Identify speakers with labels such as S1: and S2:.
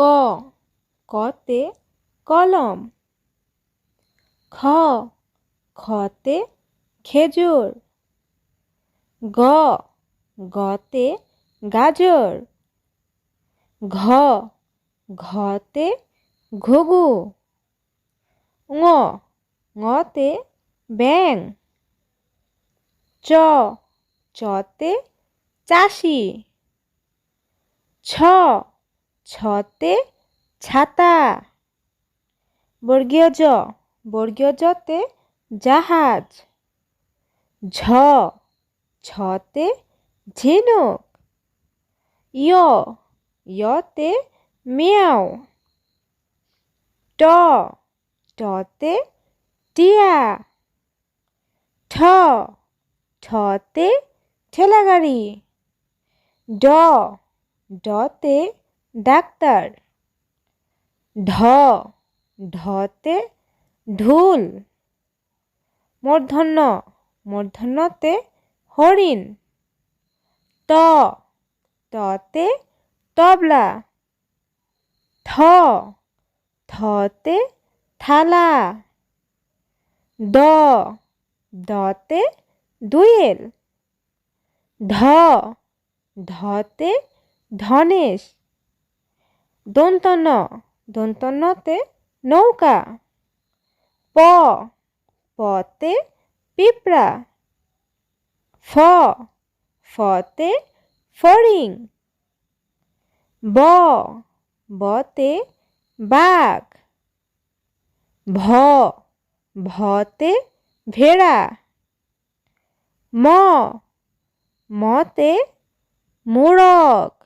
S1: ক, কতে কলম। খ, খতে খেজুর। গ, গতে গাজর। ঘ, ঘতে ঘুঘু। ঙ, ঙতে ব্যাং চ, চতে চাষি। ছ ছতে ছাতা। বর্গীয় জ, বর্গীয় জতে জাহাজ। ঝ, ছতে ঝিনুক। ইয় ইয়তে মিয়াও। ট, টতে টিয়া। ঠ, ঠতে ঠেলাগাড়ি। ড, ডতে ডাক্তার। ঢ, ঢতে ঢুল। মূর্ধন্য, মূর্ধন্যতে হরিণ। ত, ততে তবলা। থ, থতে থালা। দ, দতে দুয়েল। ধ, ধতে ধনেশ। দন্তন্য দন্তন্যতে নৌকা, প, পতে পিঁপড়া, ফ, ফতে ফড়িং, ব, বতে বাঘ, ভ, ভতে ভেড়া, ম, মতে মোড়ক